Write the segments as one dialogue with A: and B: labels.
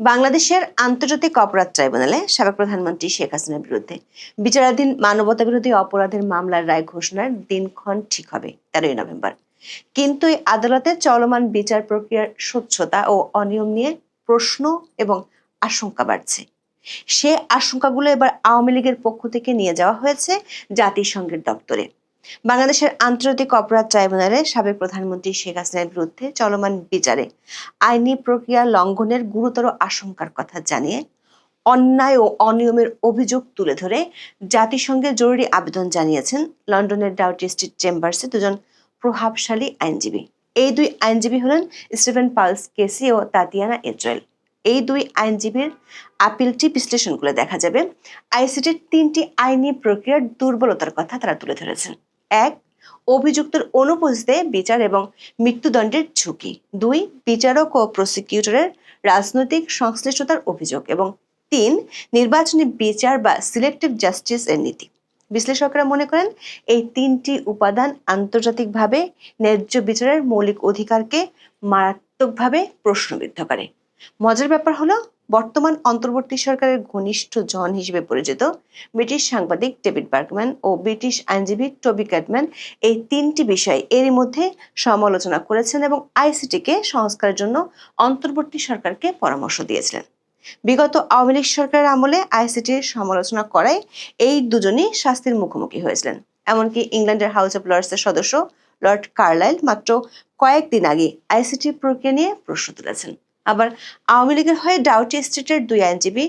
A: বাংলাদেশের আন্তর্জাতিক অপরাধ ট্রাইব্যুনালে সাবেক প্রধানমন্ত্রী শেখ হাসিনার বিরুদ্ধে বিচারাধীন মানবতা বিরোধী অপরাধের মামলার রায় ঘোষণার দিনক্ষণ ঠিক হবে তেরোই নভেম্বর। কিন্তু এই আদালতে চলমান বিচার প্রক্রিয়ার স্বচ্ছতা ও অনিয়ম নিয়ে প্রশ্ন এবং আশঙ্কা বাড়ছে। সে আশঙ্কাগুলো এবার আওয়ামী লীগের পক্ষ থেকে নিয়ে যাওয়া হয়েছে জাতিসংঘের দপ্তরে। বাংলাদেশের আন্তর্জাতিক অপরাধ ট্রাইব্যুনালে সাবেক প্রধানমন্ত্রী শেখ হাসিনার বিরুদ্ধে চলমান বিচারে আইনি প্রক্রিয়া লঙ্ঘনের গুরুতর আশঙ্কার কথা জানিয়ে অন্যায় ও অনিয়মের অভিযোগ তুলে ধরে জাতিসংঘে জরুরি আবেদন জানিয়েছেন লন্ডনের ডাউটি স্ট্রিট চেম্বার্সে দুজন প্রভাবশালী আইনজীবী। এই দুই আইনজীবী হলেন স্টিভেন পালস, কেসি ও তাতিয়ানা এজয়েল এই দুই আইনজীবীর আপিলটি বিশ্লেষণ করে দেখা যাবে। আইসিটির তিনটি আইনি প্রক্রিয়ার দুর্বলতার কথা তারা তুলে ধরেছেন। এক, অভিযুক্তের অনুপস্থিতিতে বিচার এবং মৃত্যুদণ্ডের ঝুঁকি। দুই, বিচারক ও প্রসিকিউটরের রাজনৈতিক সংশ্লিষ্টতার অভিযোগ। এবং তিন, নির্বাচনী বিচার বা সিলেক্টিভ জাস্টিস এর নীতি। বিশ্লেষকরা মনে করেন এই তিনটি উপাদান আন্তর্জাতিকভাবে ন্যায্য বিচারের মৌলিক অধিকারকে মারাত্মকভাবে প্রশ্নবিদ্ধ করে। মজার ব্যাপার হলো বর্তমান অন্তর্বর্তী সরকারের ঘনিষ্ঠ জন হিসেবে পরিচিত ব্রিটিশ সাংবাদিক ডেভিড বার্গম্যান ও ব্রিটিশ আইনজীবী টবি ক্যাটম্যান এই তিনটি বিষয় এরই মধ্যে সমালোচনা করেছেন এবং আইসিটিকে সংস্কারের জন্য অন্তর্বর্তী সরকারকে পরামর্শ দিয়েছিলেন। বিগত আওয়ামী লীগ সরকারের আমলে আইসিটির সমালোচনা করায় এই দুজনই শাস্তির মুখোমুখি হয়েছিলেন। এমনকি ইংল্যান্ডের হাউস অব লর্ডসের সদস্য লর্ড কার্লাইল মাত্র কয়েকদিন আগে আইসিটি প্রক্রিয়া নিয়ে প্রশ্ন তুলেছেন। আবার আওয়ামী লীগের হয়ে ডাউটি স্ট্রিটের দুই আইনজীবী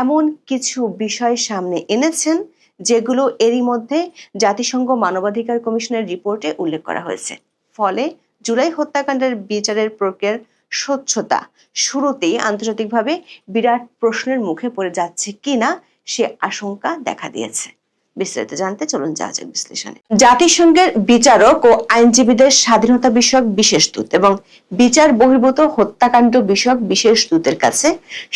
A: এমন কিছু বিষয় সামনে এনেছেন, যেগুলো এরই মধ্যে জাতিসংঘ মানবাধিকার কমিশনের রিপোর্টে উল্লেখ করা হয়েছে। ফলে জুলাই হত্যাকাণ্ডের বিচারের প্রক্রিয়ার স্বচ্ছতা শুরুতেই আন্তর্জাতিকভাবে বিরাট প্রশ্নের মুখে পড়ে যাচ্ছে কিনা সে আশঙ্কা দেখা দিয়েছে। বিস্তারিত জানতে চলুন যাওয়া যাক বিশ্লেষণে। জাতিসংঘের বিচারক ও আইনজীবীদের স্বাধীনতা বিষয়ক বিশেষ দূত এবং বিচার বহির্ভূত হত্যাকাণ্ড বিষয়ক বিশেষ দূতের কাছে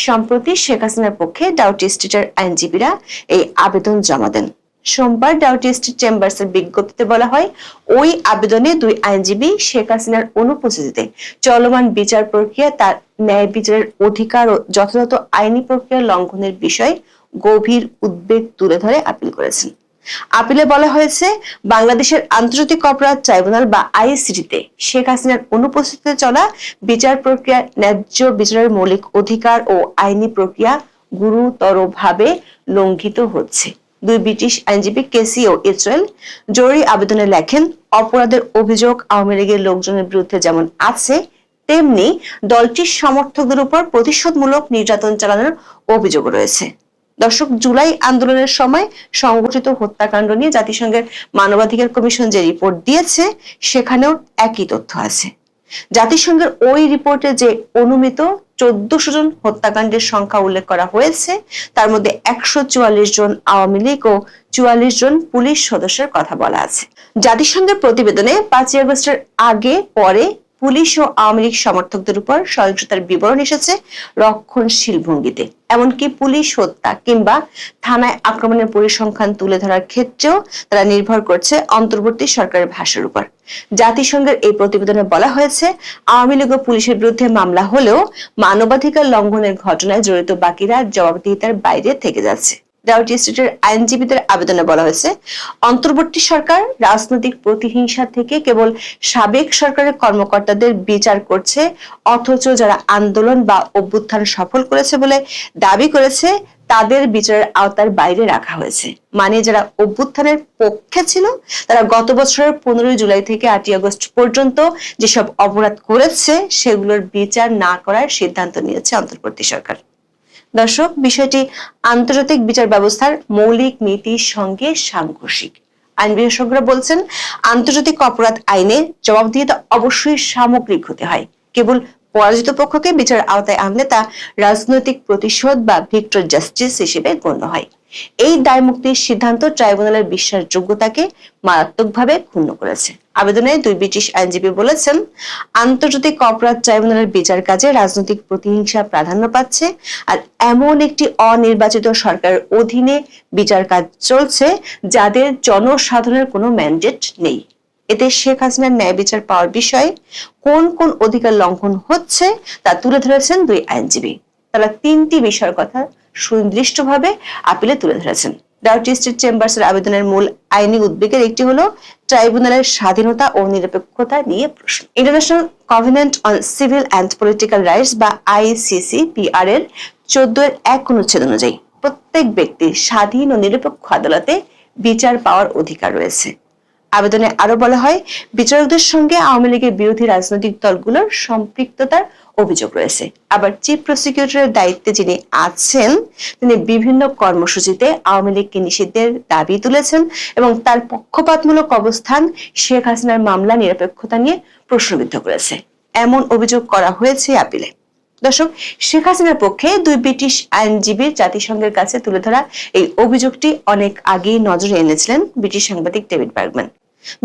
A: সম্প্রতি শেখ হাসিনার পক্ষে ডাউটি স্ট্রিটের আইনজীবীরা এই আবেদন জমা দেন। সোমবার ডাউটি স্ট্রিট চেম্বার্সের বিজ্ঞপ্তিতে বলা হয়, ওই আবেদনে দুই আইনজীবী শেখ হাসিনার অনুপস্থিতিতে চলমান বিচার প্রক্রিয়া, তার ন্যায় বিচারের অধিকার ও যথাযথ আইনি প্রক্রিয়া লঙ্ঘনের বিষয়ে গভীর উদ্বেগ তুলে ধরে আপিল করেছেন। আপিলে বলা হয়েছে, বাংলাদেশের আন্তর্জাতিক অপরাধ ট্রাইব্যুনাল বা আইসিটিতে শেখ হাসিনার অনুপস্থিতিতে চলা বিচার প্রক্রিয়া ন্যায্য বিচারের মৌলিক অধিকার ও আইনি প্রক্রিয়া গুরুতরভাবে লঙ্ঘিত হচ্ছে। দুই ব্রিটিশ আইনজীবী কেসি ও ইসরায়েল জরুরি আবেদনে লেখেন, অপরাধের অভিযোগ আওয়ামী লীগের লোকজনের বিরুদ্ধে যেমন আছে, তেমনি দলটির সমর্থকদের উপর প্রতিশোধমূলক নির্যাতন চালানোর অভিযোগ রয়েছে। দর্শক জুলাই আন্দোলনের সময় সংগঠিত হত্যাকাণ্ড নিয়ে জাতিসংঘের মানবাধিকার কমিশন যে রিপোর্ট দিয়েছে, সেখানেও একই তথ্য আছে। জাতিসংঘের ওই রিপোর্টে যে অনুমিত চোদ্দশো জন হত্যাকাণ্ডের সংখ্যা উল্লেখ করা হয়েছে, তার মধ্যে একশো চুয়াল্লিশ জন আওয়ামী লীগ ও চুয়াল্লিশ জন পুলিশ সদস্যের কথা বলা আছে। জাতিসংঘের প্রতিবেদনে পাঁচই আগস্টের আগে পরে পুলিশ ও আওয়ামী লীগ সমর্থকদের উপর সহিংসতার বিবরণ এসেছে রক্ষণশীল ভঙ্গিতে। এমনকি পুলিশ হত্যা কিংবা থানায় আক্রমণের পরিসংখ্যান তুলে ধরার ক্ষেত্রেও তারা নির্ভর করছে অন্তর্বর্তী সরকারের ভাষার উপর। জাতিসংঘের এই প্রতিবেদনে বলা হয়েছে, আওয়ামী লীগ ও পুলিশের বিরুদ্ধে মামলা হলেও মানবাধিকার লঙ্ঘনের ঘটনায় জড়িত বাকিরা জবাবদিহিতার বাইরে থেকে যাচ্ছে। স্ট্রিটের আইনজীবীদের আবেদনে বলা হয়েছে, অন্তর্বর্তী সরকার রাজনৈতিক প্রতিহিংসা থেকে কেবল সাবেক সরকারের কর্মকর্তাদের বিচার করছে, অথচ যারা আন্দোলন বা অভ্যুত্থান সফল করেছে বলে দাবি করেছে, তাদের বিচারের আওতার বাইরে রাখা হয়েছে। মানে যারা অভ্যুত্থানের পক্ষে ছিল, তারা গত বছরের পনেরোই জুলাই থেকে আটই আগস্ট পর্যন্ত যেসব অপরাধ করেছে, সেগুলোর বিচার না করার সিদ্ধান্ত নিয়েছে অন্তর্বর্তী সরকার। দর্শক, বিষয়টি আন্তর্জাতিক বিচার ব্যবস্থার মৌলিক নীতির সঙ্গে সাংঘর্ষিক। আইন বিশেষজ্ঞরা বলছেন, আন্তর্জাতিক অপরাধ আইনে জবাবদিহিতা অবশ্যই সামগ্রিক হতে হয়। কেবল পরাজিত পক্ষকে বিচারের আওতায় আনলে তা রাজনৈতিক প্রতিশোধ বা ভিক্টর জাস্টিস হিসেবে গণ্য হয়। এই দায় মুক্তির সিদ্ধান্ত ট্রাইব্যুনালের বিশ্বাসযোগ্যতাকে মারাত্মকভাবে ক্ষুণ্ণ করেছে। আবেদনে দুই ব্রিটিশ আইনজীবী বলেছেন, আন্তর্জাতিক অপরাধ ট্রাইব্যুনালের বিচার কাজে রাজনৈতিক প্রতিহিংসা প্রাধান্য পাচ্ছে আর এমন একটি অনির্বাচিত সরকারের অধীনে বিচার কাজ চলছে যাদের জনসাধারণের কোনো ম্যান্ডেট নেই। এতে শেখ হাসিনার ন্যায় বিচার পাওয়ার বিষয়ে কোন কোন অধিকার লঙ্ঘন হচ্ছে তা তুলে ধরেছেন দুই আইনজীবী। তারা তিনটি বিষয়ের কথা সুনির্দিষ্টভাবে আপিলে তুলে ধরেছেন। ডাউটি স্টেট চেম্বার্সের আবেদনের মূল আইনি উদ্বেগের একটি হলো ট্রাইব্যুনালের স্বাধীনতা ও নিরপেক্ষতা নিয়ে প্রশ্ন। International covenant on civil and political rights বা আইসিসি পিআর এর চোদ্দ এর এক অনুচ্ছেদ অনুযায়ী প্রত্যেক ব্যক্তির স্বাধীন ও নিরপেক্ষ আদালতে বিচার পাওয়ার অধিকার রয়েছে। আবেদনে আরও বলা হয়, বিচারকদের সঙ্গে আওয়ামী লীগের বিরোধী রাজনৈতিক দলগুলোর সম্পৃক্ততার অভিযোগ রয়েছে। আবার চিফ প্রসিকিউটরের দায়িত্বে যিনি আছেন, তিনি বিভিন্ন কর্মসূচিতে আওয়ামী লীগকে নিষিদ্ধের দাবি তুলেছেন এবং তার পক্ষপাতমূলক অবস্থান শেখ হাসিনার মামলা নিরপেক্ষতা নিয়ে প্রশ্নবিদ্ধ করেছে। এমন অভিযোগ করা হয়েছে আপিলে। দর্শক, শেখ হাসিনার পক্ষে দুই ব্রিটিশ আইনজীবীর জাতিসংঘের কাছে তুলে ধরা এই অভিযোগটি অনেক আগেই নজরে এনেছিলেন ব্রিটিশ সাংবাদিক ডেভিড বার্গম্যান।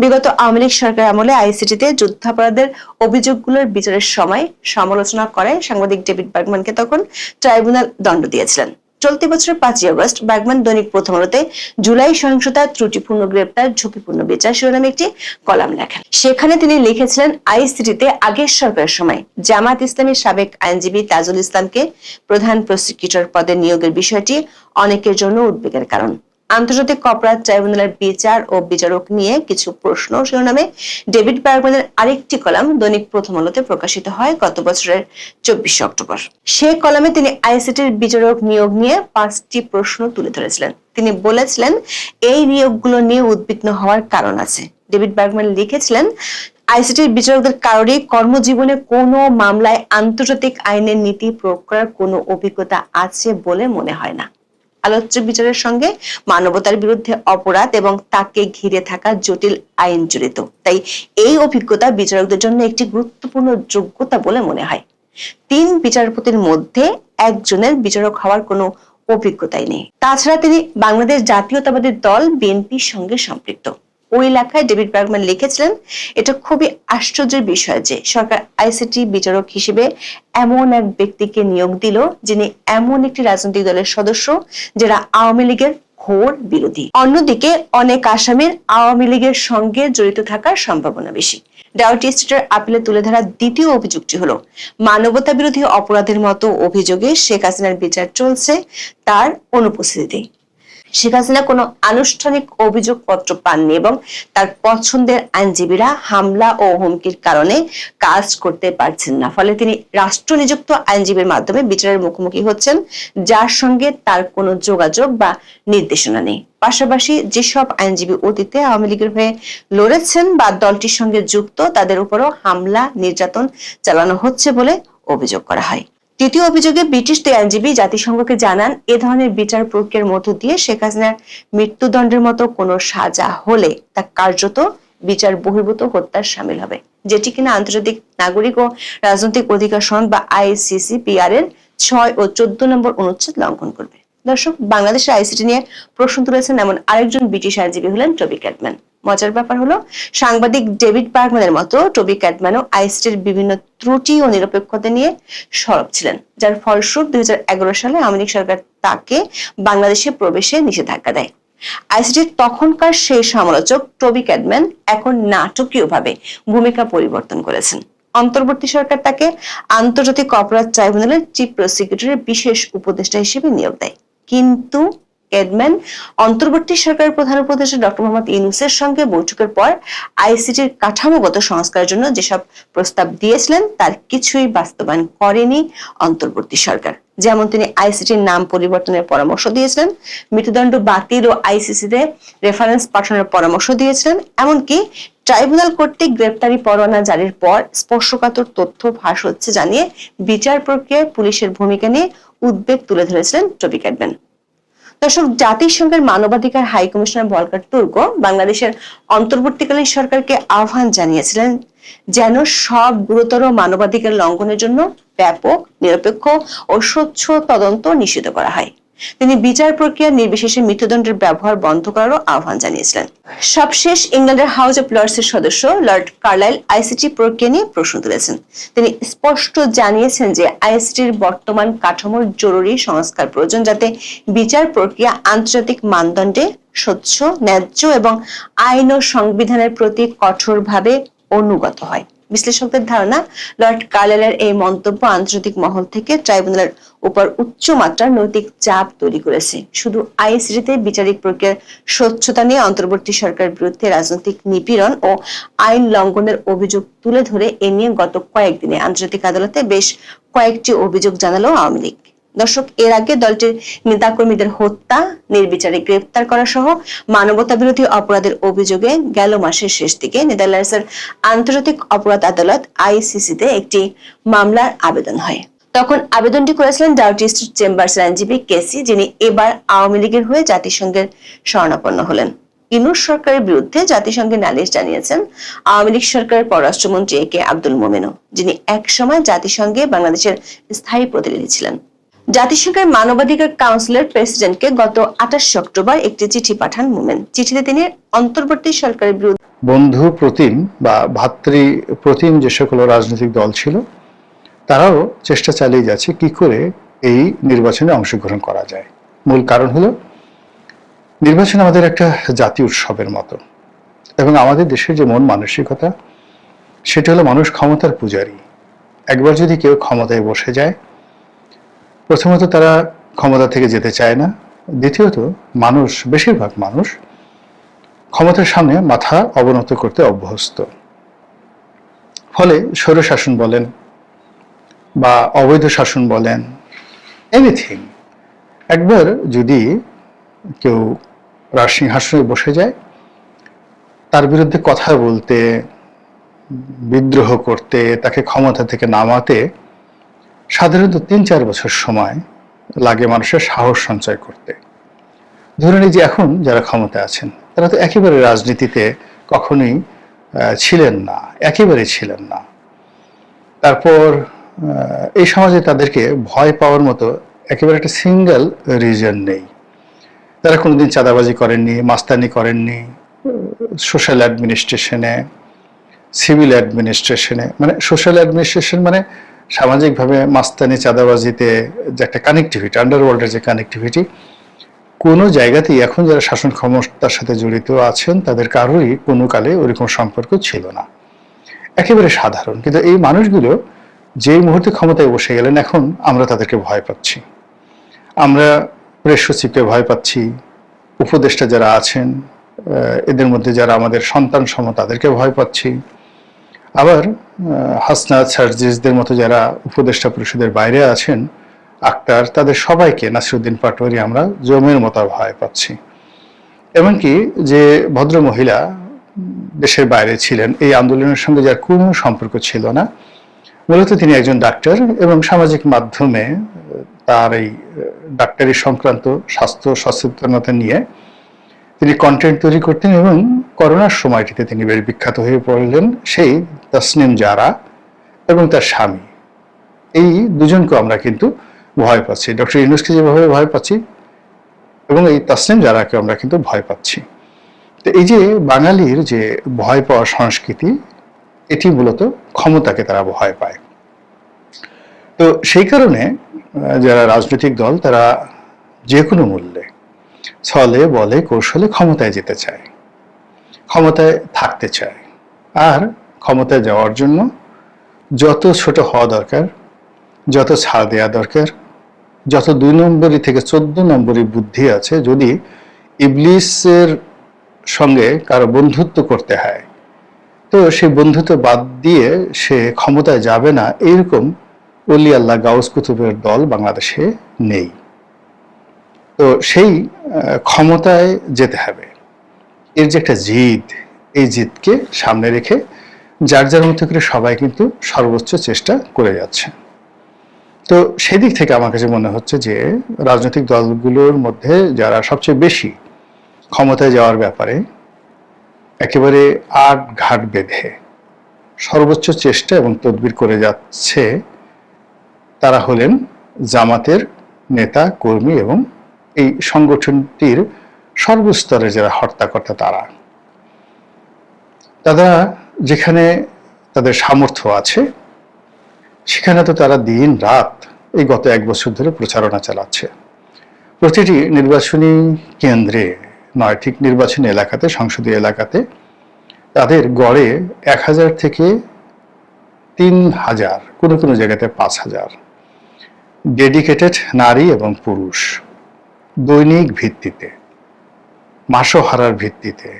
A: বিগত আওয়ামী লীগ সরকার আমলে আইসিটিতে যুদ্ধাপরাধের অভিযোগগুলোর বিচারের সময় সমালোচনা করে সাংবাদিক ডেভিড বার্গম্যানকে তখন ট্রাইব্যুনাল দণ্ড দিয়েছিলেন। চলতি বছরের পাঁচই আগস্ট বার্গম্যান দৈনিক প্রথম আলোতে জুলাই সহিংসতা, ত্রুটিপূর্ণ গ্রেপ্তার, ঝুঁকিপূর্ণ বিচার শিরোনামে একটি কলাম লেখেন। সেখানে তিনি লিখেছিলেন, আইসিটিতে আগের সরকারের সময় জামাত ইসলামের সাবেক আইনজীবী তাজুল ইসলামকে প্রধান প্রসিকিউটর পদে নিয়োগের বিষয়টি অনেকের জন্য উদ্বেগের কারণ। আন্তর্জাতিক অপরাধ ট্রাইব্যুনালের বিচার ও বিচারক নিয়ে কিছু প্রশ্ন শিরোনামে ডেভিড বার্গম্যানের আরেকটি কলাম দৈনিক প্রথম আলোতে প্রকাশিত হয় গত বছরের চব্বিশে অক্টোবর। সেই কলামে তিনি আইসিটির বিচারক নিয়োগ নিয়ে পাঁচটি প্রশ্ন তুলে ধরেছিলেন। তিনি বলেছিলেন, এই নিয়োগগুলো নিয়ে উদ্বিগ্ন হওয়ার কারণ আছে। ডেভিড বার্গম্যান লিখেছিলেন আইসিটির বিচারকদের কারোরই কর্মজীবনে কোনো মামলায় আন্তর্জাতিক আইনের নীতি প্রয়োগ করার কোনো অভিজ্ঞতা আছে বলে মনে হয় না। আলোচ্য বিচারের সঙ্গে মানবতার বিরুদ্ধে অপরাধ এবং তাকে ঘিরে থাকা জটিল আইন জড়িত। তাই এই অভিজ্ঞতা বিচারকদের জন্য একটি গুরুত্বপূর্ণ যোগ্যতা বলে মনে হয়। তিন বিচারপতির মধ্যে একজনের বিচারক হওয়ার কোনো অভিজ্ঞতাই নেই। তাছাড়া তিনি বাংলাদেশ জাতীয়তাবাদী দল, বিএনপির সঙ্গে সম্পৃক্ত। ওই লেখায় ডেভিড বার্গম্যান লিখেছিলেন, এটা খুবই আশ্চর্যের বিষয় যে সরকার আইসিটি বিচারক হিসেবে এমন এক ব্যক্তিকে নিয়োগ দিল যিনি এমন একটি রাজনৈতিক দলের সদস্য যারা আওয়ামী লীগের ঘোর বিরোধী। অন্যদিকে অনেক আসামির আওয়ামী লীগের সঙ্গে জড়িত থাকার সম্ভাবনা বেশি। ডাউটি স্টেটের আপিলে তুলে ধরা দ্বিতীয় অভিযোগটি হলো মানবতা বিরোধী অপরাধের মতো অভিযোগে শেখ হাসিনার বিচার চলছে তার অনুপস্থিতিতে। শেখ হাসিনা কোনো আনুষ্ঠানিক অভিযোগপত্র পাননি এবং তার পছন্দের আইনজীবীরা হামলা ও হুমকির কারণে কাজ করতে পারছেন না। ফলে তিনি রাষ্ট্র নিযুক্ত আইনজীবীর মাধ্যমে বিচারের মুখোমুখি হচ্ছেন, যার সঙ্গে তার কোনো যোগাযোগ বা নির্দেশনা নেই। পাশাপাশি যেসব আইনজীবী অতীতে আওয়ামী লীগের হয়ে লড়েছেন বা দলটির সঙ্গে যুক্ত, তাদের উপরও হামলা, নির্যাতন চালানো হচ্ছে বলে অভিযোগ করা হয়। তৃতীয় অভিযোগে ব্রিটিশ দুই আইনজীবী জাতিসংঘকে জানান, এ ধরনের বিচার প্রক্রিয়ার মধ্য দিয়ে শেখ হাসিনার মৃত্যুদণ্ডের মতো কোনো সাজা হলে তা কার্যত বিচার বহির্ভূত হত্যার সামিল হবে। যেটি কিনা আন্তর্জাতিক নাগরিক ও রাজনৈতিক অধিকার সনদ বা আইসিসি পিআর এর ছয় ও চোদ্দ নম্বর অনুচ্ছেদ লঙ্ঘন করবে। দর্শক, বাংলাদেশের আইসিটি নিয়ে প্রশ্ন তুলেছেন এমন আরেকজন ব্রিটিশ আইনজীবী হলেন টবি ক্যাটম্যান। মজার ব্যাপার হলো, সাংবাদিক ডেভিড বার্গম্যানের মতো টবি ক্যাটম্যানও আইসিটির বিভিন্ন ত্রুটি ও নিরপেক্ষতা নিয়ে সরব ছিলেন, যার ফলস্বরূপ দুই সালে লীগ সরকার তাকে বাংলাদেশে প্রবেশে নিষেধাজ্ঞা দেয়। আইসিটির তখনকার সেই সমালোচক টবি ক্যাডম্যান এখন নাটকীয়ভাবে ভূমিকা পরিবর্তন করেছেন। অন্তর্বর্তী সরকার তাকে আন্তর্জাতিক অপরাধ ট্রাইব্যুনালের চিফ প্রসিকিউটরের বিশেষ উপদেষ্টা হিসেবে নিয়োগ দেয়। কিন্তু কেডম্যান অন্তর্বর্তী সরকারের প্রধান উপদেষ্টা ডক্টর মোহাম্মদ ইউনুসের সঙ্গে বৈঠকের পর আইসিটির কাঠামোগত সংস্কারের জন্য যেসব প্রস্তাব দিয়েছিলেন, তার কিছুই বাস্তবায়ন করেনি অন্তর্বর্তী সরকার। যেমন তিনি আইসিটির নাম পরিবর্তনের পরামর্শ দিয়েছিলেন, মৃত্যুদণ্ড বাতিল ও আইসিসিতে রেফারেন্স পাঠানোর পরামর্শ দিয়েছিলেন, এমনকি ট্রাইব্যুনাল কর্তৃক গ্রেপ্তারি পরোয়ানা জারির পর স্পর্শকাতর তথ্য ফাঁস হচ্ছে জানিয়ে বিচার প্রক্রিয়ায় পুলিশের ভূমিকা নিয়ে উদ্বেগ তুলে ধরেছিলেন টবি ক্যাডম্যান দর্শক, জাতিসংঘের মানবাধিকার হাই কমিশনার ভলকার তুর্গ বাংলাদেশের অন্তর্বর্তীকালীন সরকারকে আহ্বান জানিয়েছিলেন যেন সব গুরুতর মানবাধিকার লঙ্ঘনের জন্য ব্যাপক, নিরপেক্ষ ও স্বচ্ছ তদন্ত নিষিদ্ধ করা হয়। তিনি বিচার প্রক্রিয়া নির্বিশেষে মৃত্যুদণ্ডের ব্যবহার বন্ধ করারও আহ্বান জানিয়েছিলেন। সবশেষ ইংল্যান্ডের হাউস অব লর্ডসের সদস্য লর্ড কার্লাইল আইসিটি প্রক্রিয়া নিয়ে প্রশ্ন তুলেছেন। তিনি স্পষ্ট জানিয়েছেন যে আইসিটির বর্তমান কাঠামোর জরুরি সংস্কার প্রয়োজন যাতে বিচার প্রক্রিয়া আন্তর্জাতিক মানদণ্ডে স্বচ্ছ, ন্যায্য এবং আইন ও সংবিধানের প্রতি কঠোরভাবে অনুগত হয়। বিশ্লেষকদের ধারণা, লর্ড কার্লেলের এই মন্তব্য আন্তর্জাতিক মহল থেকে ট্রাইব্যুনালের উপর উচ্চ মাত্রার নৈতিক চাপ তৈরি করেছে। শুধু আইসিটিতে বিচারিক প্রক্রিয়ার স্বচ্ছতা নিয়ে অন্তর্বর্তী সরকারের বিরুদ্ধে রাজনৈতিক নিপীড়ন ও আইন লঙ্ঘনের অভিযোগ তুলে ধরে, এ নিয়ে গত কয়েকদিনে আন্তর্জাতিক আদালতে বেশ কয়েকটি অভিযোগ জানালো আওয়ামী লীগ। দর্শক, এর আগে দলটির নেতাকর্মীদের হত্যা, নির্বিচারে গ্রেপ্তার করা সহ মানবতা বিরোধী অপরাধের অভিযোগে গেল মাসের শেষ দিকে নেদারল্যান্ডসের আন্তর্জাতিক অপরাধ আদালত আইসিসিতে একটি মামলার আবেদন হয়। তখন আবেদনটি করেছিলেন ডাউটি স্ট্রিট চেম্বার্সের আইনজীবী কেসি, যিনি এবার আওয়ামী লীগের হয়ে জাতিসংঘের শরণাপন্ন হলেন। ইনুস সরকারের বিরুদ্ধে জাতিসংঘের নালিশ জানিয়েছেন আওয়ামী লীগ সরকারের পররাষ্ট্রমন্ত্রী এ কে আব্দুল মোমেনও, যিনি একসময় জাতিসংঘে বাংলাদেশের স্থায়ী প্রতিনিধি ছিলেন। জাতিসংঘের মানবাধিকার কাউন্সিলের প্রেসিডেন্টকে গত আঠাশে অক্টোবর একটি চিঠি পাঠান মোমেন। চিঠিতে তিনি অন্তর্বর্তী সরকারের বিরুদ্ধে
B: বন্ধু প্রতিম বা ভাতৃ প্রতিম যে সকল রাজনৈতিক দল ছিল, তারাও চেষ্টা চালিয়ে যাচ্ছে কি করে এই নির্বাচনে অংশগ্রহণ করা যায়। মূল কারণ হলো, নির্বাচন আমাদের একটা জাতীয় উৎসবের মতো। এবং আমাদের দেশের যে মন মানসিকতা, সেটা হলো মানুষ ক্ষমতার পূজারী। একবার যদি কেউ ক্ষমতায় বসে যায় প্রথমত তারা ক্ষমতা থেকে যেতে চায় না। দ্বিতীয়ত, মানুষ, বেশিরভাগ মানুষ ক্ষমতার সামনে মাথা অবনত করতে অভ্যস্ত। ফলে স্বৈরশাসন বলেন বা অবৈধ শাসন বলেন এনিথিং একবার যদি কেউ রাজসিংহাসনে বসে যায়, তার বিরুদ্ধে কথা বলতে, বিদ্রোহ করতে, তাকে ক্ষমতা থেকে নামাতে সাধারণত তিন চার বছর সময় লাগে মানুষের সাহস সঞ্চয় করতে। ধরে নিই যে এখন যারা ক্ষমতা আছেন, তারা তো একেবারে রাজনীতিতে কখনোই ছিলেন না, একেবারে ছিলেন না। তারপর এই সমাজে তাদেরকে ভয় পাওয়ার মতো একেবারে একটা সিঙ্গেল রিজন নেই। তারা কোনোদিন চাঁদাবাজি করেননি, মাস্তানি করেননি সোশ্যাল অ্যাডমিনিস্ট্রেশনে সিভিল অ্যাডমিনিস্ট্রেশনে মানে সোশ্যাল অ্যাডমিনিস্ট্রেশন মানে সামাজিকভাবে মাস্তানি, চাঁদাবাজিতে যে একটা কানেক্টিভিটি আন্ডারওয়ার্ল্ডের যে কানেক্টিভিটি কোনো জায়গাতেই এখন যারা শাসন ক্ষমতার সাথে জড়িত আছেন, তাদের কারোরই কোনো কালে ওরকম সম্পর্ক ছিল না। একেবারে সাধারণ। কিন্তু এই মানুষগুলো যেই মুহূর্তে ক্ষমতায় বসে গেলেন, এখন আমরা তাদেরকে ভয় পাচ্ছি। আমরা প্রেস সচিবকে ভয় পাচ্ছি, উপদেষ্টা যারা আছেন এদের মধ্যে যারা আমাদের সন্তান সম, তাদেরকে ভয় পাচ্ছি। আবার আহ, হাসনাত সার্জিসদের মতো যারা উপদেষ্টা পরিষদের বাইরে আছেন আক্তার তাদের সবাইকে নাসিরুদ্দিন পাটোয়ারি আমরা জমের মতো ভয় পাচ্ছি। এমনকি যে ভদ্র মহিলা দেশের বাইরে ছিলেন এই আন্দোলনের সঙ্গে যার কোনো সম্পর্ক ছিল না মূলত তিনি একজন ডাক্তার এবং সামাজিক মাধ্যমে তার এই ডাক্তারি সংক্রান্ত স্বাস্থ্য সচেতনতা নিয়ে তিনি কন্টেন্ট তৈরি করতেন এবং করোনার সময়টিতে তিনি বেশ বিখ্যাত হয়ে পড়লেন সেই তসনিম জারা এবং তার স্বামী। এই দুজনকে আমরা কিন্তু ভয় পাচ্ছি। ডক্টর ইউনুসকে যেভাবে ভয় পাচ্ছি এবং এই তসনিম জারাকে আমরা কিন্তু ভয় পাচ্ছি। তো এই যে বাঙালির যে ভয় পাওয়ার সংস্কৃতি, এটি মূলত ক্ষমতাকে তারা ভয় পায়। তো সেই কারণে যারা রাজনৈতিক দল, তারা যে কোনো মূল্যে ছলে বলে কৌশলে ক্ষমতায় যেতে চায়, ক্ষমতায় থাকতে চায়। আর ক্ষমতায় যাওয়ার জন্য যত ছোট হওয়া দরকার, যত ছাড় দেওয়া দরকার, যত দুই নম্বরই থেকে চোদ্দ নম্বরই বুদ্ধি আছে, যদি ইবলিসের সঙ্গে কারও বন্ধুত্ব করতে হয়, তো সেই বন্ধুত্ব বাদ দিয়ে সে ক্ষমতায় যাবে না। এইরকম অলি আল্লাহ গাউস কুতুবের দল বাংলাদেশে নেই। তো সেই ক্ষমতায় যেতে হবে। এর যে একটা জিদ, এই জিদকে সামনে রেখে যার যার মতো করে সবাই কিন্তু সর্বোচ্চ চেষ্টা করে যাচ্ছে। তো সেদিক থেকে আমার কাছে মনে হচ্ছে যে, রাজনৈতিক দলগুলোর মধ্যে যারা সবচেয়ে বেশি ক্ষমতায় যাওয়ার ব্যাপারে একেবারে আট ঘাট বেঁধে সর্বোচ্চ চেষ্টা এবং তদবির করে যাচ্ছে, তারা হলেন জামাতের নেতা, কর্মী এবং এই সংগঠনটির সর্বস্তরে যারা হর্তাকর্তা তারা। তারা যেখানে তাদের সামর্থ্য আছে, সেখানে তো তারা দিন রাত এই গত এক বছর ধরে প্রচারণা চালাচ্ছে। প্রতিটি নির্বাচনী কেন্দ্রে নয়, ঠিক নির্বাচনী এলাকাতে, সংসদীয় এলাকাতে তাদের গড়ে এক হাজার থেকে তিন হাজার, কোনো কোনো জায়গাতে পাঁচ হাজার। ডেডিকেটেড নারী এবং পুরুষ। দৈনিক ভিত্তিতে, মাসোহারার ভিত্তিতে,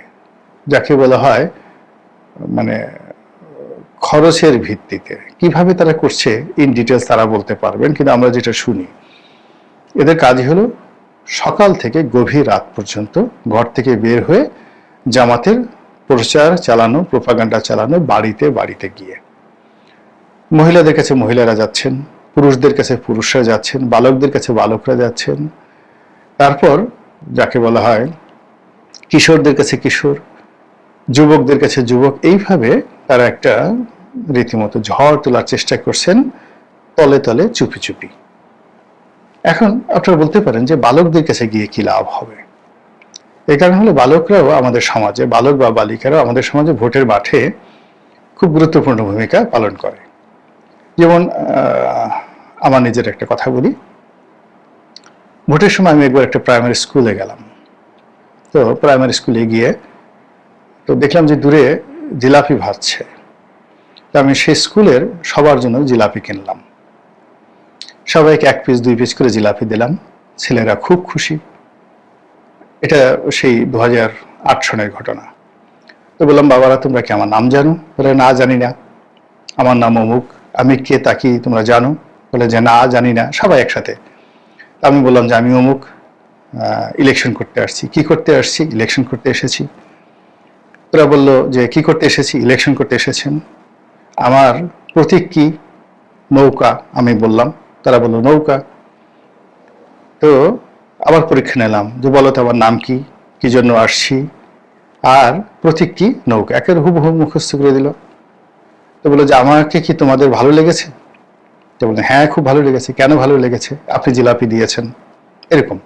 B: যাকে বলা হয় মানে খরচের ভিত্তিতে। কীভাবে তারা করছে ইন ডিটেলস তারা বলতে পারবেন, কিন্তু আমরা যেটা শুনি, এদের কাজ হলো সকাল থেকে গভীর রাত পর্যন্ত ঘর থেকে বের হয়ে জামাতের প্রচার চালানো, প্রোপাগান্ডা চালানো, বাড়িতে বাড়িতে গিয়ে। মহিলাদের কাছে মহিলারা যাচ্ছেন, পুরুষদের কাছে পুরুষরা যাচ্ছেন, বালকদের কাছে বালকরা যাচ্ছেন তারপর যাকে বলা হয় কিশোরদের কাছে কিশোর, যুবকদের কাছে যুবক, এইভাবে তারা একটা রীতিমতো ঝড় তোলার চেষ্টা করছেন, তলে তলে চুপি চুপি। এখন আপনারা বলতে পারেন যে বালকদের কাছে গিয়ে কি লাভ হবে? এই কারণ হলো বালকরাও আমাদের সমাজে, বালক বা বালিকারাও আমাদের সমাজে ভোটের মাঠে খুব গুরুত্বপূর্ণ ভূমিকা পালন করে। যেমন আমার নিজের একটা কথা বলি। ভোটের সময় আমি একবার একটা প্রাইমারি স্কুলে গেলাম। তো প্রাইমারি স্কুলে গিয়ে তো দেখলাম যে দূরে জিলাপি ভাজছে। তো আমি সেই স্কুলের সবার জন্য জিলাপি কিনলাম। সবাইকে এক পিস দুই পিস করে জিলাপি দিলাম। ছেলেরা খুব খুশি। এটা সেই দু হাজার আট সনের ঘটনা। তো বললাম, বাবারা, তোমরা কি আমার নাম জানো? বলে, না, জানি না। আমার নাম অমুক। আমি কে তা কি তোমরা জানো? বলে যে, না, জানি না। সবাই একসাথে আমি বললাম যে আমি অমুক ইলেকশন করতে আসছি। কি করতে আসছি? ইলেকশন করতে এসেছি। ওরা বলল যে, কি করতে এসেছি? ইলেকশন করতে এসেছেন। আমার প্রতীক কি? নৌকা। আমি বললাম। তারা বলল, নৌকা। তো আবার পরীক্ষা নিলাম। যে বলো তো আমার নাম কি? কি জন্য আসছি? আর প্রতীক কি? নৌকা। একের হুবহু মুখস্থ করে দিল। তো বলল যে, আমাকে কি তোমাদের ভালো লেগেছে? তো বললেন হ্যাঁ খুব ভালো লেগেছে। কেন ভালো লেগেছে? আপনি জিলাপি দিয়েছেন। এরকম।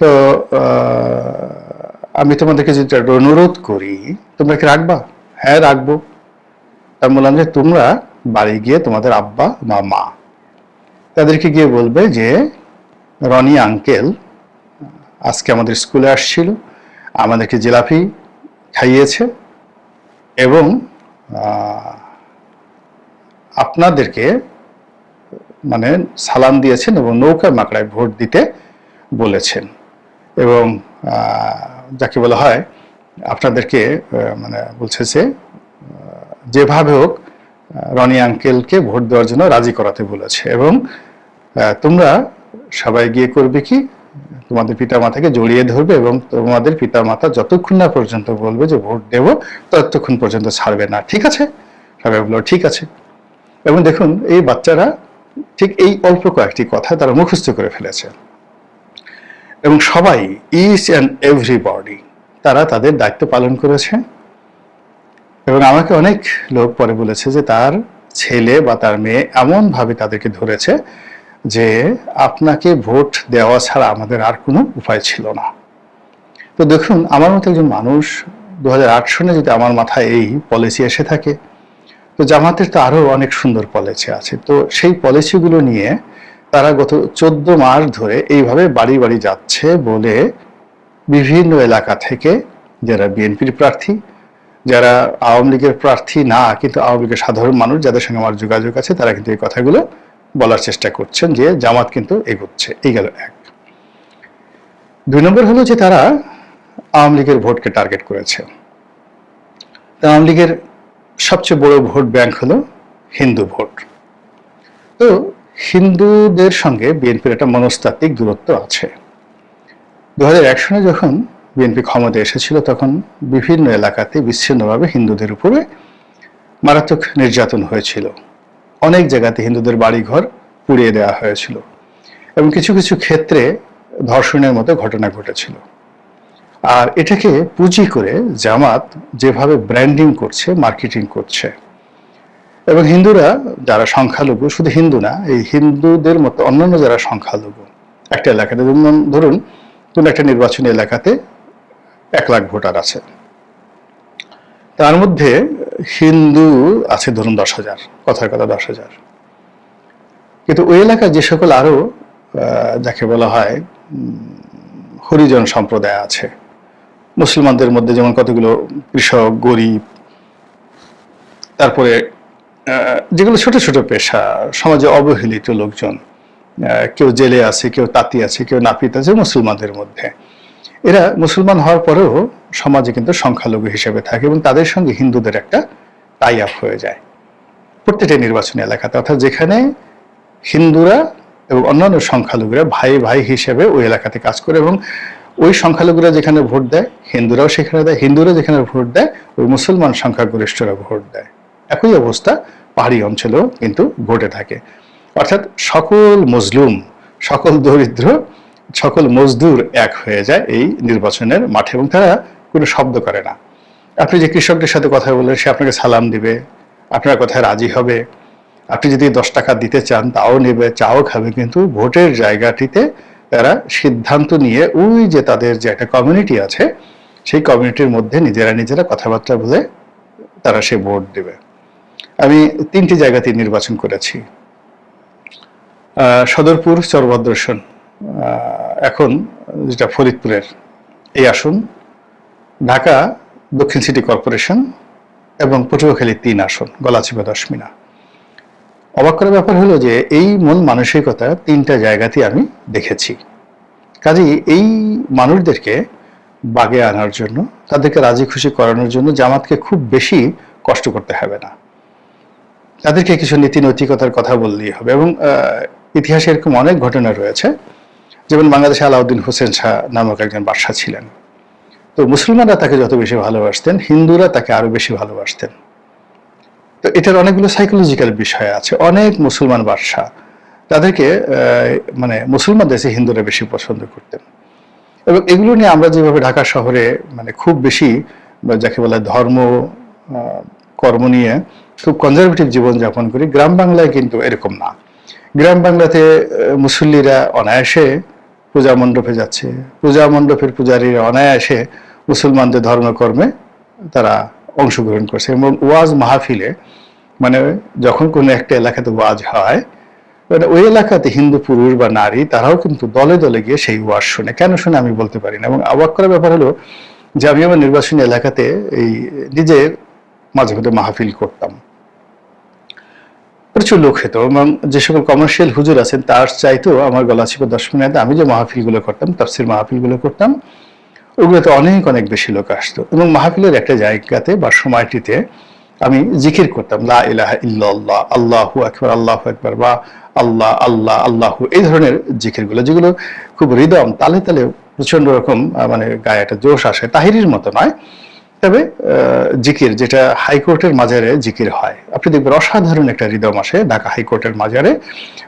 B: তো আমি তোমাদেরকে যদি অনুরোধ করি, তোমরা কি রাখবা? হ্যাঁ রাখব। আমি বললাম যে তোমরা বাড়ি গিয়ে তোমাদের আব্বা বা মা তাদেরকে গিয়ে বলবে যে, রনি, আঙ্কেল, আজকে আমাদের স্কুলে আসছিল, আমাদেরকে জিলাপি খাইয়েছে এবং আপনাদেরকে মানে সালাম দিয়েছেন এবং নৌকা মাকড়ায় ভোট দিতে বলেছেন। এবং যাকে বলা হয়, আপনাদেরকে মানে বলছে যে যেভাবে হোক রনি আঙ্কেলকে ভোট দেওয়ার জন্য রাজি করাতে বলেছে। এবং তোমরা সবাই গিয়ে করবে কি? তোমাদের পিতা মাতাকে জড়িয়ে ধরবে এবং তোমাদের পিতা মাতা যতক্ষণ না পর্যন্ত বলবে যে ভোট দেব, ততক্ষণ পর্যন্ত ছাড়বে না। ঠিক আছে? সবাই বলল, ঠিক আছে। এবং দেখুন, এই বাচ্চারা ঠিক এই অল্প কয়েকটি কথা তারা মুখস্থ করে ফেলেছে। এবং সবাই ইচ অ্যান্ড এভরিবডি তারা তাদের দায়িত্ব পালন করেছে। এবং আমাকে অনেক লোক পরে বলেছে যে তার ছেলে বা তার মেয়ে এমনভাবে তাদেরকে ধরেছে যে আপনাকে ভোট দেওয়া ছাড়া আমাদের আর কোনো উপায় ছিল না। তো দেখুন, আমার মতো একজন মানুষ দু হাজার সনে যদি আমার মাথায় এই পলিসি এসে থাকে তো জামাতের তো আরও অনেক সুন্দর পলিসি আছে। তো সেই পলিসিগুলো নিয়ে তারা গত চোদ্দ মাস ধরে এইভাবে বাড়ি বাড়ি যাচ্ছে বলে বিভিন্ন এলাকা থেকে যারা বিএনপির প্রার্থী, যারা আওয়ামী লীগের প্রার্থী না, কিন্তু আওয়ামী লীগের সাধারণ মানুষ যাদের সঙ্গে আমার যোগাযোগ আছে, তারা কিন্তু এই কথাগুলো বলার চেষ্টা করছেন যে জামাত কিন্তু এগোচ্ছে। এই গেল এক। দুই নম্বর হলো যে তারা আওয়ামী লীগের ভোটকে টার্গেট করেছে। আওয়ামী লীগের সবচেয়ে বড় ভোট ব্যাংক হলো হিন্দু ভোট। তো হিন্দুদের সঙ্গে বিএনপির একটা মনস্তাত্ত্বিক দূরত্ব আছে। দু সনে যখন বিএনপি ক্ষমতা এসেছিল, তখন বিভিন্ন এলাকাতে বিচ্ছিন্নভাবে হিন্দুদের উপরে মারাত্মক নির্যাতন হয়েছিল। অনেক জায়গাতে হিন্দুদের বাড়িঘর পুড়িয়ে দেওয়া হয়েছিল এবং কিছু কিছু ক্ষেত্রে ধর্ষণের মতো ঘটনা ঘটেছিল। আর এটাকে পুঁজি করে জামাত যেভাবে ব্র্যান্ডিং করছে মার্কেটিং করছে। এবং হিন্দুরা যারা সংখ্যালঘু শুধু হিন্দু না এই হিন্দুদের মতো অন্যান্য যারা সংখ্যালঘু একটা এলাকাতে ধরুন কোন একটা নির্বাচনী এলাকাতে এক লাখ ভোটার আছে। তার মধ্যে হিন্দু আছে ধরুন দশ হাজার কথার কথা দশ হাজার। কিন্তু ওই এলাকায় যে সকল আরও আহ, যাকে বলা হয় হরিজন সম্প্রদায় আছে মুসলমানদের মধ্যে যেমন কতগুলো কৃষক, গরিব, তারপরে যেগুলো ছোট ছোট পেশা, সমাজে অবহেলিত লোকজন কেউ জেলে আছে, কেউ তাঁতি আছে, কেউ নাপিত আছে, মুসলমানদের মধ্যে। এরা মুসলমান হওয়ার পরেও সমাজে কিন্তু সংখ্যালঘু হিসেবে থাকে এবং তাদের সঙ্গে হিন্দুদের একটা টাই আপ হয়ে যায়। প্রত্যেকটা নির্বাচনী এলাকাতে, অর্থাৎ যেখানে হিন্দুরা এবং অন্যান্য সংখ্যালঘুরা ভাই ভাই হিসেবে ওই এলাকাতে কাজ করে এবং ওই সংখ্যালঘুরা যেখানে ভোট দেয়, হিন্দুরাও সেখানে দেয়, হিন্দুরা যেখানে ভোট দেয়, ওই মুসলমান সংখ্যাগরিষ্ঠরা ভোট দেয়। একই অবস্থা পাহাড়ি অঞ্চলেও কিন্তু ঘটে থাকে। অর্থাৎ সকল মজলুম সকল দরিদ্র, সকল মজদুর এক হয়ে যায় এই নির্বাচনের মাঠে এবং তারা কোনো শব্দ করে না। আপনি যে কৃষকদের সাথে কথা বললেন, সে আপনাকে সালাম দিবে, আপনার কথায় রাজি হবে। আপনি যদি দশ টাকা দিতে চান, তাও নেবে, চাও খাবে, কিন্তু ভোটের জায়গাটিতে তারা সিদ্ধান্ত নিয়ে ওই যে তাদের যে একটা কমিউনিটি আছে, সেই কমিউনিটির মধ্যে নিজেরা নিজেরা কথাবার্তা বলে তারা সে ভোট দেবে। আমি তিনটি জায়গাতে নির্বাচন করেছি। সদরপুর, চরভদ্রসন। এখন যেটা ফরিদপুরের, এই আসন। ঢাকা, দক্ষিণ সিটি কর্পোরেশন এবং পটুয়াখালী তিন আসন, গলাচিপা দশমিনা। অবাক করার ব্যাপার হলো যে এই মন মানসিকতা তিনটা জায়গাতে আমি দেখেছি। কাজেই এই মানুষদেরকে বাগে আনার জন্য, তাদেরকে রাজি খুশি করানোর জন্য জামাতকে খুব বেশি কষ্ট করতে হবে না। তাদেরকে কিছু নীতি নৈতিকতার কথা বললেই হবে এবং ইতিহাসে এরকম অনেক ঘটনা রয়েছে। যেমন বাংলাদেশে আলাউদ্দিন হোসেন শাহ নামক একজন বাদশাহ ছিলেন। তো মুসলমানরা তাকে যত বেশি ভালোবাসতেন, হিন্দুরা তাকে আরও বেশি ভালোবাসতেন। তো এটার অনেকগুলো সাইকোলজিক্যাল বিষয় আছে। অনেক মুসলমান বাদশাহ তাদেরকে মানে মুসলমান দেশে হিন্দুরা বেশি পছন্দ করতেন। এবং এগুলো নিয়ে আমরা যেভাবে ঢাকা শহরে মানে খুব বেশি যাকে বলে ধর্ম কর্ম নিয়ে খুব কনজারভেটিভ জীবনযাপন করি, গ্রাম বাংলায় কিন্তু এরকম না। গ্রাম বাংলাতে মুসল্লিরা অনায়াসে পূজা মণ্ডপে যাচ্ছে। পূজা মণ্ডপের পূজারীরা অনায়াসে মুসলমানদের ধর্মকর্মে তারা অংশগ্রহণ করছে এবং ওয়াজ মাহফিলে মানে যখন কোনো একটা এলাকাতে ওয়াজ হয় মানে ওই এলাকাতে হিন্দু পুরুষ বা নারী, তারাও কিন্তু দলে দলে গিয়ে সেই ওয়াজ শোনে। কেন শুনে আমি বলতে পারি না। এবং অবাক করার ব্যাপার হলো, যে আমি আমার নির্বাচনী এলাকাতে এই নিজের মাঝে মধ্যে মাহফিল করতাম। প্রচুর লোক হতো এবং যে সকল কমার্শিয়াল হুজুর আছেন, তার চাইতেও আমার গলা ছিল দশ মিনিটে। আমি যে মাহফিলগুলো করতাম, তাফসির মাহফিলগুলো করতাম। ওগুলোতে অনেক অনেক বেশি লোক আসতো। এবং মাহফিলের একটা জায়গাতে বা সময়টিতে আমি জিকির করতাম, লা ইলাহা ইল্লাল্লাহ, আল্লাহু আকবার আল্লাহু আকবার বা আল্লাহ আল্লাহ, আল্লাহু, এই ধরনের জিকিরগুলো, যেগুলো খুব হৃদম, তালে তালে প্রচণ্ড রকম মানে গায়ে একটা জোশ আসে, তাহিরির মতো নয়। তবে জিকির যেটা হাইকোর্টের মাজারে জিকির হয়, আপনি দেখবেন অসাধারণ একটা হৃদম আসে ঢাকা হাইকোর্টের মাজারে।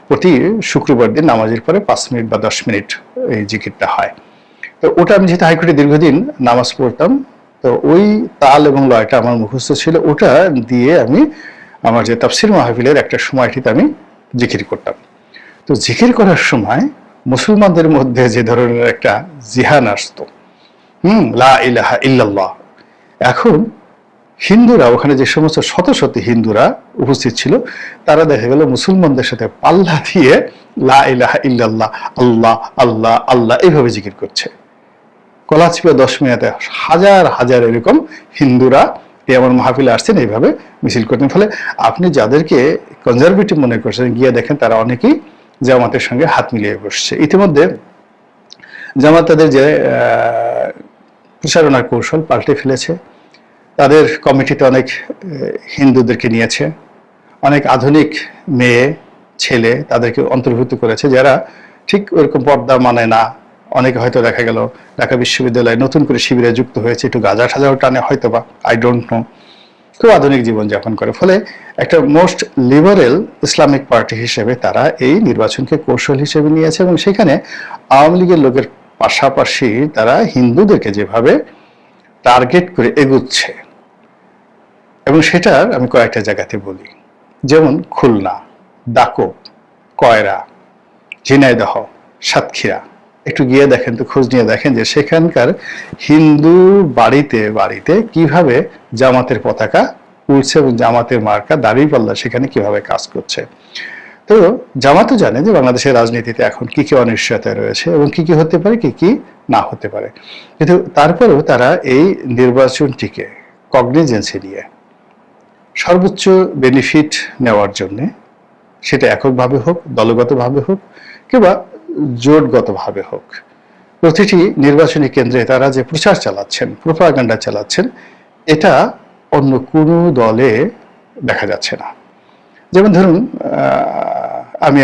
B: প্রতি শুক্রবার দিন নামাজের পরে পাঁচ মিনিট বা দশ মিনিট এই জিকিরটা হয়। তো ওটা আমি যেহেতু হাইকোর্টে দীর্ঘদিন নামাজ পড়তাম, তো ওই তাল এবং লয়টা আমার মুখস্থ ছিল, ওটা দিয়ে আমি আমার যে তাফসির মাহফিলের একটা সময়টিতে আমি জিকির করতাম। তো জিকির করার সময় মুসলমানদের মধ্যে যে ধরনের একটা জিহান আসতো, হুম, লা ইলাহা ইল্লাল্লাহ। এখন হিন্দুরা, ওখানে যে সমস্ত শত শত হিন্দুরা উপস্থিত ছিল, তারা দেখা গেল মুসলমানদের সাথে পাল্লা দিয়ে লা ইলাহা ইল্লাল্লাহ, আল্লাহ আল্লাহ আল্লাহ এইভাবে জিকির করছে। কলাচিপা দশ মিনিটে হাজার হাজার এরকম হিন্দুরা এই আমার মাহফিলে আসছেন এইভাবে মিছিল করতেন। ফলে আপনি যাদেরকে কনজারভেটিভ মনে করছেন, গিয়ে দেখেন তারা অনেকেই জামাতের সঙ্গে হাত মিলিয়ে বসছে। ইতিমধ্যে জামাত তাদের যে প্রচারণার কৌশল পাল্টে ফেলেছে। তাদের কমিটিতে অনেক হিন্দুদেরকে নিয়েছে। অনেক আধুনিক মেয়ে, ছেলে তাদেরকে অন্তর্ভুক্ত করেছে যারা ঠিক ওরকম পর্দা মানে না। অনেকে হয়তো দেখা গেল ঢাকা বিশ্ববিদ্যালয়ে নতুন করে শিবিরে যুক্ত হয়েছে, একটু গাজা সাজাও টানে হয়তো বা আই ডোন্ট নো খুব আধুনিক জীবনযাপন করে। ফলে একটা মোস্ট লিবারেল ইসলামিক পার্টি হিসেবে তারা এই নির্বাচনকে কৌশল হিসেবে নিয়েছে এবং সেখানে আওয়ামী লীগের লোকের পাশাপাশি তারা হিন্দুদেরকে যেভাবে টার্গেট করে এগুচ্ছে। এবং সেটার আমি কয়েকটা জায়গাতে বলি। যেমন খুলনা দাকো কয়রা, ঝিনাইদহ, সাতক্ষীরা। একটু গিয়ে দেখেন তো খোঁজ নিয়ে দেখেন যে সেখানকার হিন্দু বাড়িতে বাড়িতে কীভাবে জামাতের পতাকা উড়ছে এবং জামাতের মার্কা দাঁড়িয়ে পাল্লা সেখানে কীভাবে কাজ করছে। তো জামাতও জানে যে বাংলাদেশের রাজনীতিতে এখন কি কি অনিশ্চয়তা রয়েছে এবং কি কি হতে পারে, কি কি না হতে পারে। কিন্তু তারপরেও তারা এই নির্বাচনটিকে কগনিজেন্সি নিয়ে সর্বোচ্চ বেনিফিট নেওয়ার জন্যে সেটা এককভাবে হোক, দলগতভাবে হোক কিংবা জোটগতভাবে হোক। প্রতিটি নির্বাচনী কেন্দ্রে তারা যে প্রচার চালাচ্ছেন, প্রোপাগান্ডা চালাচ্ছেন, এটা অন্য কোনো দলে দেখা যাচ্ছে না। যেমন ধরুন আমি